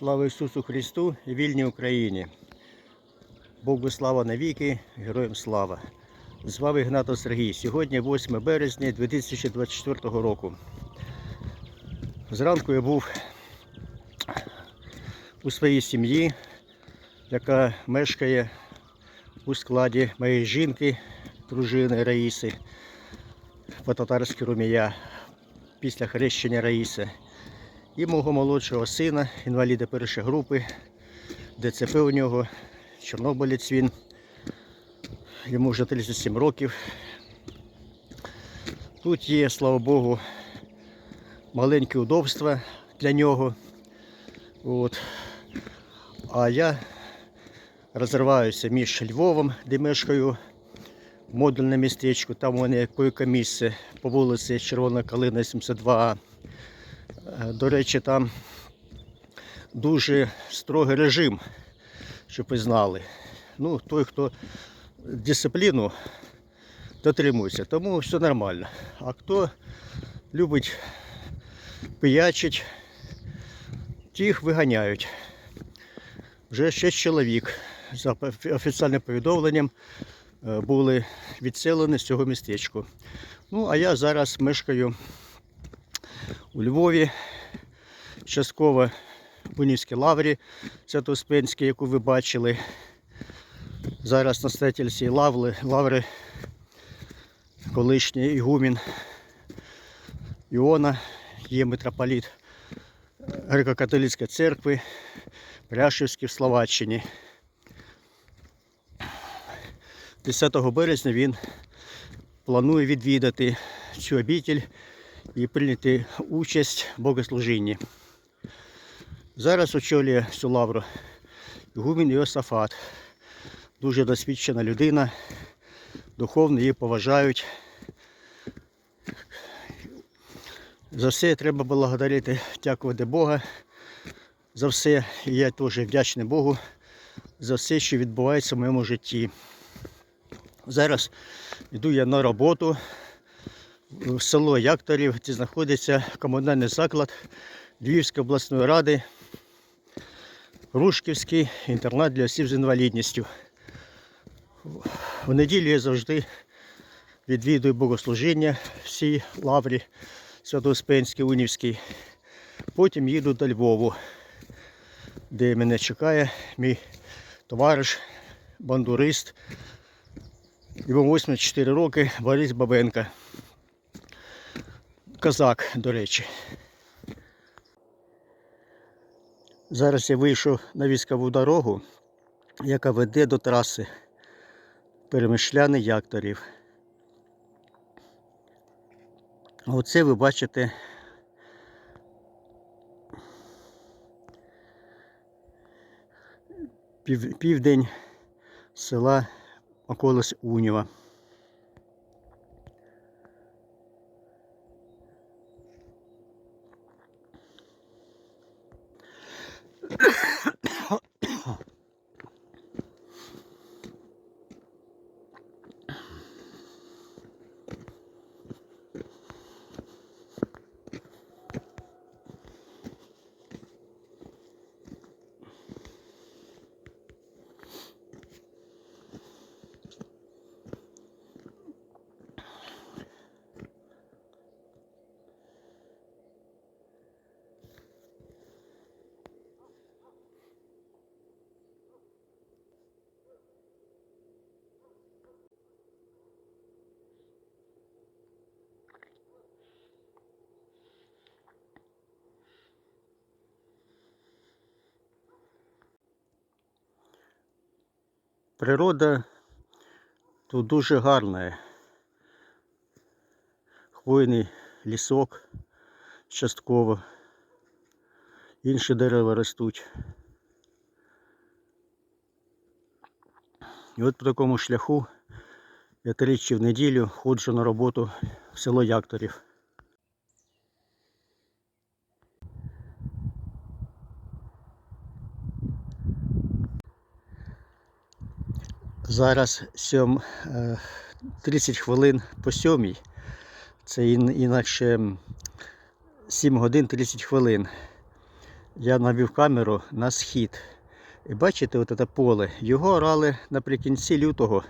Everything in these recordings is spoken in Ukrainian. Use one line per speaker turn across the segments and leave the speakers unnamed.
Слава Ісусу Христу і вільній Україні. Богу слава навіки, героям слава. З вами Гнато Сергій. Сьогодні 8 березня 2024 року. Зранку я був у своїй сім'ї, яка мешкає у складі моєї жінки, дружини Раїси, по-татарськи Румія, після хрещення Раїси і мого молодшого сина, інваліда першої групи, ДЦП у нього, Чорнобилець він, йому вже 37 років. Тут є, слава Богу, маленькі удобства для нього. От. А я розриваюся між Львовом, де мешкаю, модульне містечко, там у мене койка місце по вулиці Червона Калина 72А. Е, До речі, там дуже строгий режим, щоб ви знали. Ну, той, хто дисципліну дотримується, тому все нормально. А хто любить пиячить, тих виганяють. Вже 6 чоловік за офіційним повідомленням е, були відселені з цього містечку. Ну, а я зараз мешкаю у Львові, частково в Унівській лаврі Свято-Успенській, яку ви бачили. Зараз настоятель цієї лаври, лаври, колишній ігумін Іона, є митрополіт Греко-католицької церкви Пряшівській в Словаччині. 10 березня він планує відвідати цю обітель і прийняти участь в богослужінні. Зараз очолює цю лавру Гумін Йосафат. Дуже досвідчена людина, духовно її поважають. За все треба благодарити, дякувати Бога за все. Я теж вдячний Богу за все, що відбувається в моєму житті. Зараз йду я на роботу село Якторів, де знаходиться комунальний заклад Львівської обласної ради, Рушківський інтернат для осіб з інвалідністю. В неділю я завжди відвідую богослужіння в цій лаврі Свято-Успенській, Унівській. Потім їду до Львову, де мене чекає мій товариш, бандурист. Йому 84 роки Борис Бабенко. Козак, до речі. Зараз я вийшов на військову дорогу, яка веде до траси перемишляни якторів. Оце ви бачите південь села околиць Уніва. Природа тут дуже гарна. Хвойний лісок частково. Інші дерева ростуть. І от по такому шляху я тричі в неділю ходжу на роботу в село Якторів. Зараз сьом, е, 30 хвилин по сьомій. Це інакше 7 годин 30 хвилин. Я навів камеру на схід. І бачите, от це поле. Його орали наприкінці лютого.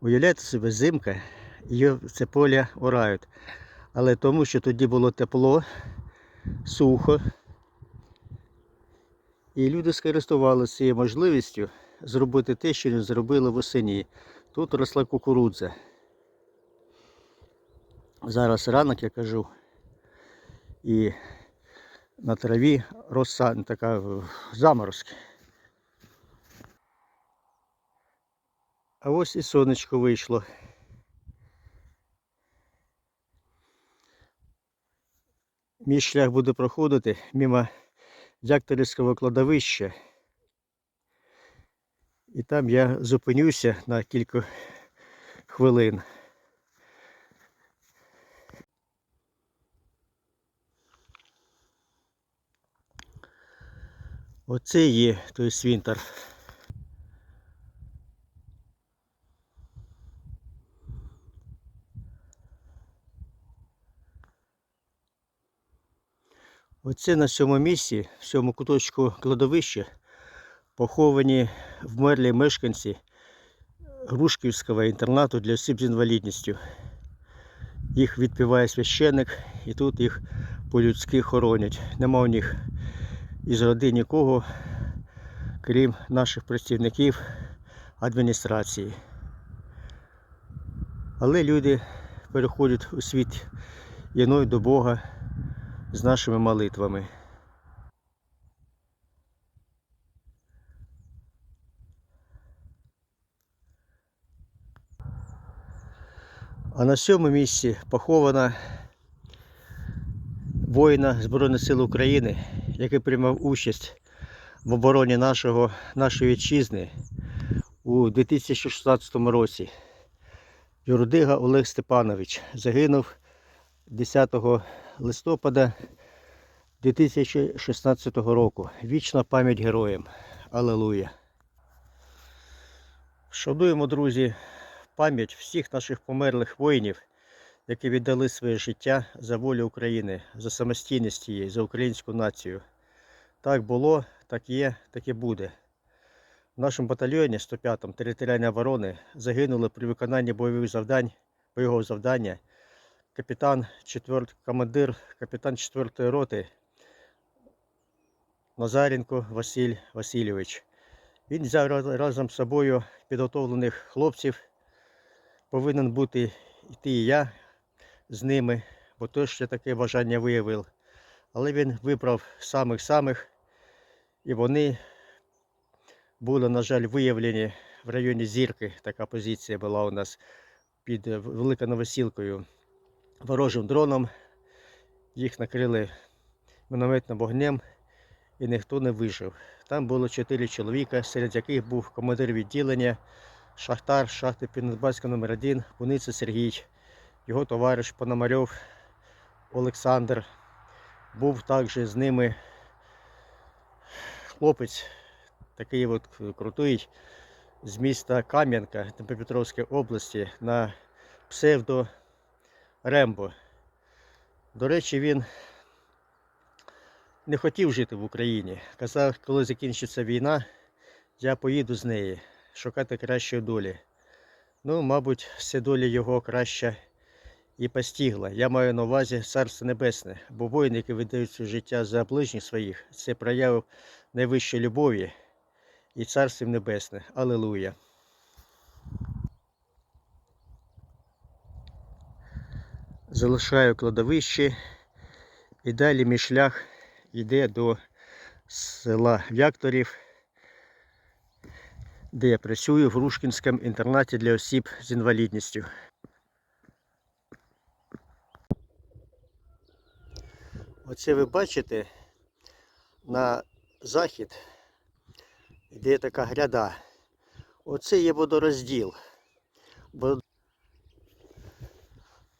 Уявляєте собі, зимка, і це поле орають. Але тому, що тоді було тепло, сухо. І люди скористувалися цією можливістю зробити те, що не зробили восені. Тут росла кукурудза. Зараз ранок, я кажу, і на траві роса така е, заморозки. А ось і сонечко вийшло. Мій шлях буде проходити мимо Дякторівського кладовища. І там я зупинюся на кілька хвилин. Оце є той свінтер. Оце на цьому місці, в цьому куточку кладовища, поховані вмерлі мешканці Грушківського інтернату для осіб з інвалідністю. Їх відпіває священик і тут їх по-людськи хоронять. Нема у них із родин нікого, крім наших працівників адміністрації. Але люди переходять у світ єной до Бога з нашими молитвами. А на сьомому місці похована воїна Збройних сил України, який приймав участь в обороні нашого, нашої вітчизни у 2016 році. Юрдига Олег Степанович загинув 10 листопада 2016 року. Вічна пам'ять героям. Алелуя. Шануємо, друзі, пам'ять всіх наших померлих воїнів, які віддали своє життя за волю України, за самостійність її, за українську націю. Так було, так є, так і буде. В нашому батальйоні 105-м територіальної оборони загинули при виконанні бойових завдань, бойового завдання капітан 4, командир, капітан 4-ї роти Назаренко Василь Васильович. Він взяв разом з собою підготовлених хлопців. Повинен бути йти і я з ними, бо теж ще таке бажання виявив. Але він вибрав самих-самих, і вони були, на жаль, виявлені в районі Зірки. Така позиція була у нас під е, Великоновосілкою ворожим дроном. Їх накрили мінометним вогнем і ніхто не вижив. Там було чотири чоловіка, серед яких був командир відділення, шахтар шахти Півнебаська номер 1 Куниця Сергій, його товариш Пономарьов Олександр. Був також з ними хлопець, такий от крутий з міста Кам'янка Дніпропетровської області на псевдо Рембо. До речі, він не хотів жити в Україні. Казав, коли закінчиться війна, я поїду з неї шукати кращої долі. Ну, мабуть, ця доля його краща і постигла. Я маю на увазі Царство Небесне, бо воїни, які віддають своє життя за ближніх своїх, це прояв найвищої любові і Царство Небесне. Алілуя. Залишаю кладовище і далі мій шлях йде до села Вякторів, де я працюю в Грушкінському інтернаті для осіб з інвалідністю. Оце ви бачите на захід йде така гряда. Оце є водорозділ. Вод-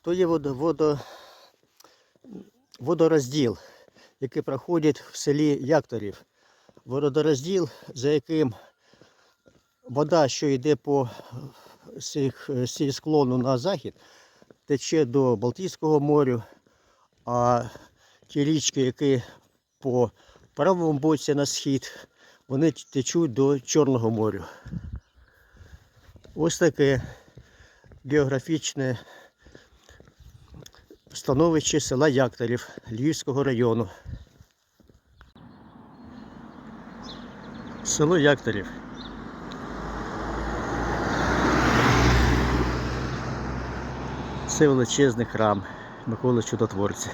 То є водо, водо, водорозділ, який проходить в селі Якторів. Водорозділ, за яким вода, що йде по склону на захід, тече до Балтійського моря, а ті річки, які по правому боці на схід вони течуть до Чорного моря. Ось таке географічне становище села Якторів Львівського району. Село Якторів. Це величезний храм Миколи Чудотворця.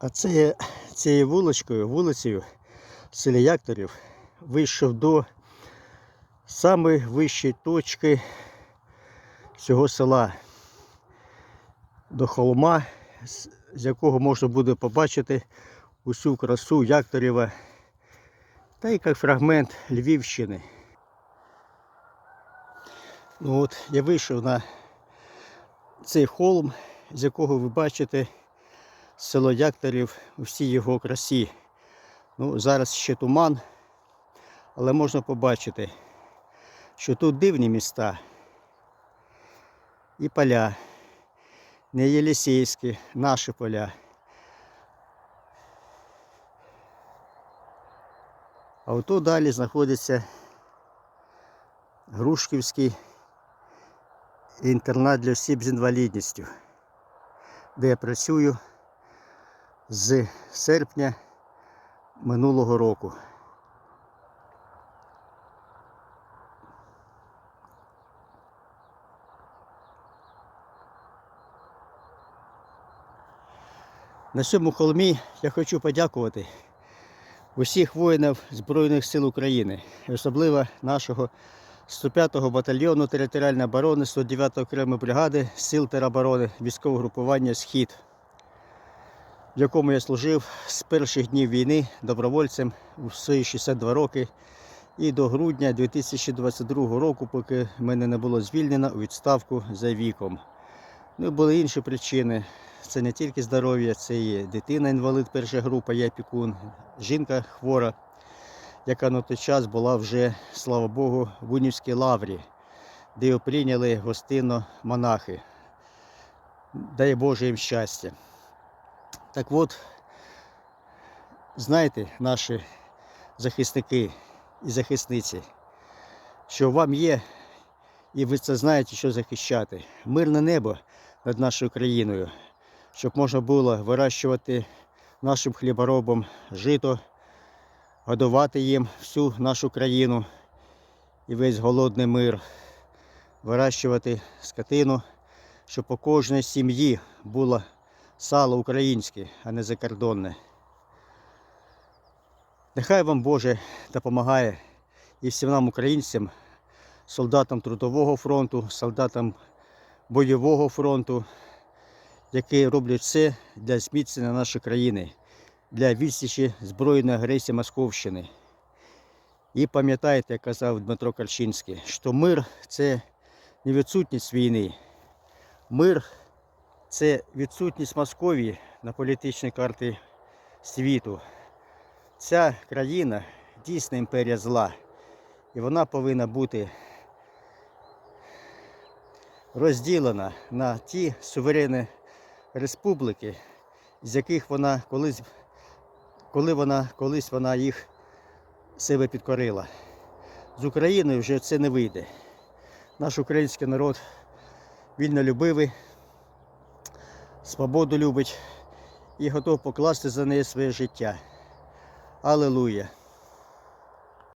А це цією вуличкою, вулицею в селі Якторів вийшов до самої вищої точки цього села, до холма, з якого можна буде побачити усю красу Якторєва та й як фрагмент Львівщини. Ну от, я вийшов на цей холм, з якого ви бачите село Якторів у всій його красі. Ну, зараз ще туман, але можна побачити, що тут дивні міста і поля, не Єлісейські, наші поля. А ото далі знаходиться Грушківський інтернат для осіб з інвалідністю, де я працюю з серпня минулого року. На цьому холмі я хочу подякувати усіх воїнів Збройних сил України, особливо нашого 105-го батальйону територіальної оборони 109-ї окремої бригади сил тероборони військового групування Схід в якому я служив з перших днів війни добровольцем у свої 62 роки і до грудня 2022 року, поки мене не було звільнено у відставку за віком. Ну, були інші причини. Це не тільки здоров'я, це і дитина-інвалид перша група, я опікун, жінка хвора, яка на той час була вже, слава Богу, в Унівській лаврі, де його прийняли гостинно монахи. Дай Боже їм щастя. Так от, знаєте, наші захисники і захисниці, що вам є, і ви це знаєте, що захищати. Мирне небо над нашою країною, щоб можна було вирощувати нашим хліборобам жито, годувати їм всю нашу країну і весь голодний мир, вирощувати скотину, щоб у кожній сім'ї було сало українське, а не закордонне. Нехай вам Боже допомагає і всім нам, українцям, солдатам Трудового фронту, солдатам бойового фронту, які роблять все для зміцнення нашої країни, для відсічі збройної агресії Московщини. І пам'ятайте, як казав Дмитро Карчинський, що мир це не відсутність війни. Мир це відсутність Московії на політичній карті світу. Ця країна дійсно імперія зла. І вона повинна бути розділена на ті суверенні республіки, з яких вона колись, коли вона колись вона їх себе підкорила. З Україною вже це не вийде. Наш український народ вільнолюбивий, свободу любить і готов покласти за неї своє життя. Аллилуйя!